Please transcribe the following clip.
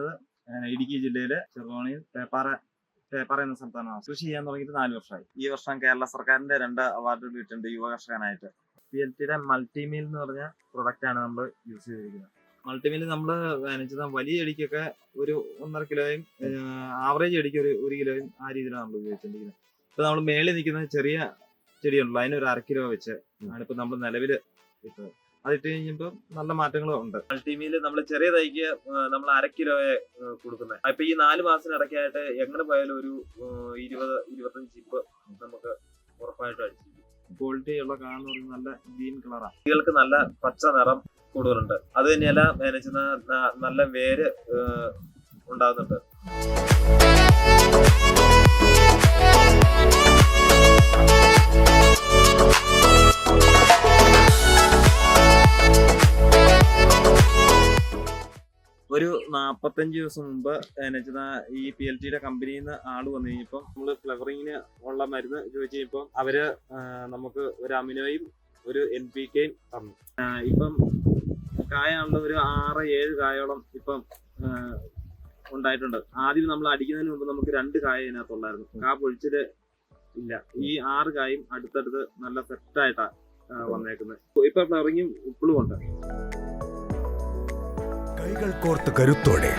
അരുൺ. ഇടുക്കി ജില്ലയിലെ ചെറുതോണിയിൽ പേപ്പാറ പേപ്പാറ എന്ന സ്ഥലത്താണ്. കൃഷി ചെയ്യാൻ തുടങ്ങിയിട്ട് നാല് വർഷമായി. ഈ വർഷം കേരള സർക്കാരിന്റെ രണ്ട് അവാർഡുകൾ കിട്ടിയിട്ടുണ്ട് യുവ കർഷകനായിട്ട്. പി എൽ ടിയുടെ മൾട്ടിമീൽ എന്ന് പറഞ്ഞ പ്രൊഡക്റ്റ് ആണ് നമ്മൾ യൂസ് ചെയ്തിരിക്കുന്നത്. മൾട്ടിമീൽ നമ്മൾ വലിയ ചെടിക്കൊക്കെ ഒരു ഒന്നര കിലോയും ആവറേജ് ചെടിക്ക് ഒരു ഒരു കിലോയും ആ രീതിയിലാണ് നമ്മൾ ഉപയോഗിച്ചിരിക്കുന്നത് ഇപ്പൊ നമ്മൾ മേളിൽ നിൽക്കുന്ന ചെറിയ ചെടിയുണ്ടല്ലോ അതിനൊരു അര കിലോ വെച്ച് ആണ് ഇപ്പൊ നമ്മൾ നിലവിൽ ഇട്ടത്. അതിട്ട് കഴിഞ്ഞപ്പോ നല്ല മാറ്റങ്ങളും ഉണ്ട്. മൾട്ടിമീൽ നമ്മൾ ചെറിയ തൈക്ക് നമ്മൾ അര കിലോയെ കൊടുക്കുന്നത് അപ്പൊ ഈ നാല് മാസത്തിനിടയ്ക്കായിട്ട് എങ്ങനെ പോയാലും ഒരു ഇരുപത് ഇരുപത്തഞ്ച് ചിപ്പ് നമുക്ക് ഉറപ്പായിട്ട് അടിച്ചിരിക്കും ക്വാളിറ്റി ഉള്ള കാണുന്ന ഒരു നല്ല ഗ്രീൻ കളറാണ് കുട്ടികൾക്ക് നല്ല പച്ച നിറം കൂടുതലുണ്ട്. അത് തന്നെയല്ല നല്ല വേര് ഉണ്ടാകുന്നുണ്ട്. ഒരു നാപ്പത്തഞ്ച് ദിവസം മുമ്പ് എന്നുവെച്ചാൽ ഈ പി എൽ ടിയുടെ കമ്പനിയിൽ നിന്ന് ആൾ വന്നു കഴിഞ്ഞപ്പോൾ നമ്മൾ ഫ്ലവറിങ്ങിന് ഉള്ള മരുന്ന് ചോദിച്ചു കഴിഞ്ഞപ്പോൾ അവർ നമുക്ക് ഒരു അമിനോയും ഒരു എൻ പി കെയും തന്നു. ഇപ്പം കായുള്ള ഒരു ആറ് ഏഴ് കായോളം ഇപ്പം ഉണ്ടായിട്ടുണ്ട്. ആദ്യം നമ്മൾ അടിക്കുന്നതിന് മുമ്പ് നമുക്ക് രണ്ട് കായ ഇതിനകത്തുള്ളായിരുന്നു. കാ പൊഴിച്ചിൽ ഇല്ല. ഈ ആറ് കായും അടുത്തടുത്ത് നല്ല സെറ്റായിട്ടാണ് വന്നേക്കുന്നത് ഇപ്പൊ ഫ്ലവറിങ്ങും ഇപ്പോഴും ഉണ്ട്. കൈകൾ കോർത്ത് കരുത്തോടെ